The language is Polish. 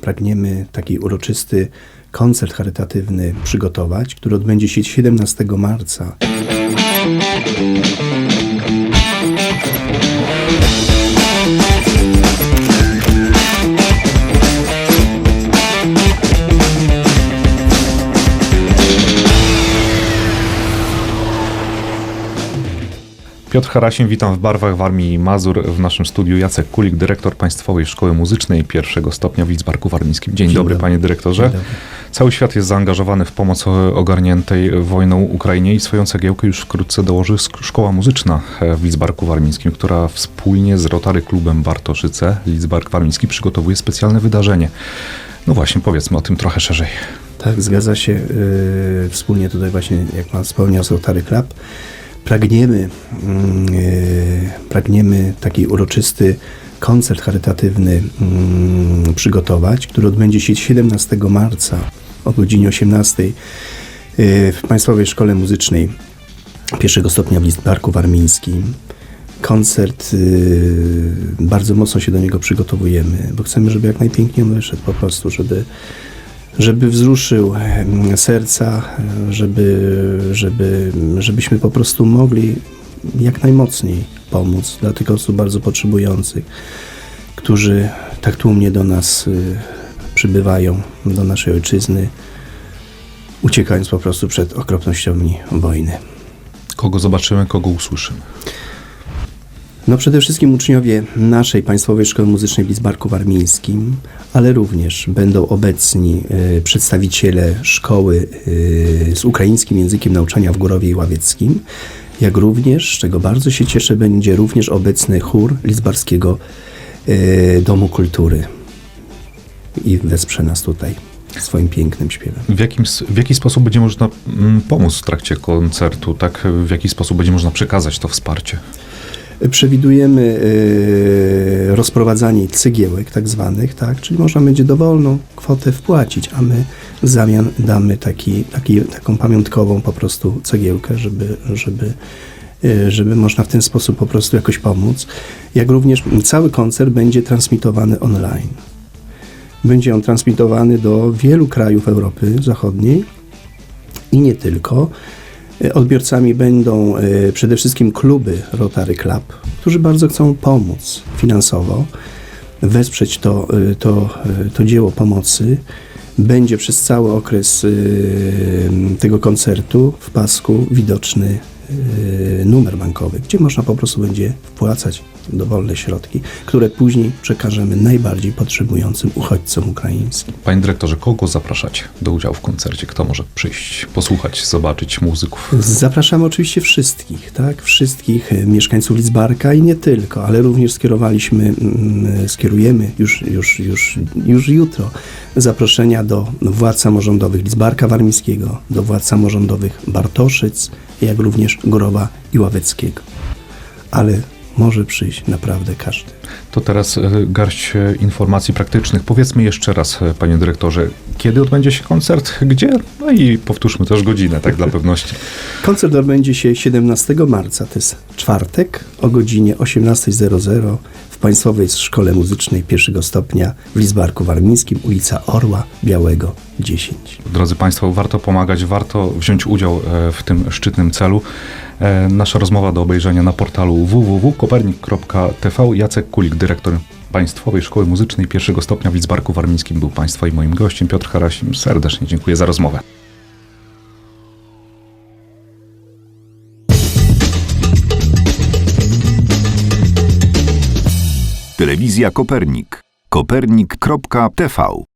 Pragniemy taki uroczysty koncert charytatywny przygotować, który odbędzie się 17 marca. Piotr Harasim, witam w barwach w Armii Mazur. W naszym studiu Jacek Kulik, dyrektor Państwowej Szkoły Muzycznej pierwszego stopnia w Lidzbarku Warmińskim. Dzień, Dzień dobry, dobry. panie dyrektorze. Dobry. Cały świat jest zaangażowany w pomoc ogarniętej wojną Ukrainie i swoją cegiełkę już wkrótce dołoży Szkoła Muzyczna w Lidzbarku Warmińskim, która wspólnie z Rotary Klubem Bartoszyce Lidzbark Warmiński przygotowuje specjalne wydarzenie. No właśnie, powiedzmy o tym trochę szerzej. Tak, zgadza się. Yy, wspólnie tutaj właśnie, jak pan wspomniał, z Rotary Club. Pragniemy, mm, yy, pragniemy taki uroczysty koncert charytatywny mm, przygotować, który odbędzie się 17 marca o godzinie 18 yy, w Państwowej Szkole Muzycznej pierwszego stopnia w Lidzbarku Warmińskim. Koncert, yy, bardzo mocno się do niego przygotowujemy, bo chcemy, żeby jak najpiękniej on wyszedł po prostu, żeby żeby wzruszył em, serca, e, żeby, żeby, żebyśmy po prostu mogli jak najmocniej pomóc dla tych osób bardzo potrzebujących, którzy tak tłumnie do nas y, przybywają, do naszej ojczyzny, uciekając po prostu przed okropnościami wojny. Kogo zobaczymy, kogo usłyszymy. No przede wszystkim uczniowie naszej Państwowej Szkoły Muzycznej w Lidzbarku Warmińskim, ale również będą obecni e, przedstawiciele szkoły e, z ukraińskim językiem nauczania w Górowie i Ławieckim, jak również, z czego bardzo się cieszę, będzie również obecny chór Lidzbarskiego e, Domu Kultury i wesprze nas tutaj swoim pięknym śpiewem. W, jakim, w jaki sposób będzie można mm, pomóc w trakcie koncertu? Tak, w jaki sposób będzie można przekazać to wsparcie? Przewidujemy e, rozprowadzanie cegiełek tak zwanych, tak? czyli można będzie dowolną kwotę wpłacić, a my w zamian damy taki, taki, taką pamiątkową po prostu cegiełkę, żeby, żeby, e, żeby można w ten sposób po prostu jakoś pomóc. Jak również cały koncert będzie transmitowany online. Będzie on transmitowany do wielu krajów Europy Zachodniej i nie tylko. E, Odbiorcami będą e, przede wszystkim kluby Rotary Club, którzy bardzo chcą pomóc finansowo, wesprzeć to, e, to, to dzieło pomocy. Będzie przez cały okres tego koncertu w pasku widoczny numer bankowy, gdzie można po prostu będzie wpłacać dowolne środki, które później przekażemy najbardziej potrzebującym uchodźcom ukraińskim. Panie dyrektorze, kogo zapraszacie do udziału w koncercie? Kto może przyjść, posłuchać, zobaczyć muzyków? Zapraszamy oczywiście wszystkich, tak? Wszystkich e, mieszkańców Lidzbarka i nie tylko, ale również skierowaliśmy, mm, skierujemy już, już, już, już jutro zaproszenia do władz samorządowych Lidzbarka Warmińskiego, do władz samorządowych Bartoszyc, jak również Górowa i Ławeckiego. Ale może przyjść naprawdę każdy. To teraz e, garść e, informacji praktycznych. Powiedzmy jeszcze raz, e, panie dyrektorze, kiedy odbędzie się koncert, gdzie? No i powtórzmy też godzinę, tak dla pewności. Koncert odbędzie się 17 marca, to jest czwartek, o godzinie 18.00 w Państwowej Szkole Muzycznej pierwszego stopnia w Lizbarku Warmińskim, ulica Orła Białego 10. Drodzy Państwo, warto pomagać, warto wziąć udział e, w tym szczytnym celu. E, Nasza rozmowa do obejrzenia na portalu www.kopernik.tv. Jacek Kulik, dyrektor Państwowej Szkoły Muzycznej pierwszego stopnia w Warmińskim był Państwa i moim gościem. Piotr Harasim, serdecznie dziękuję za rozmowę. Telewizja Kopernik. Kopernik.tv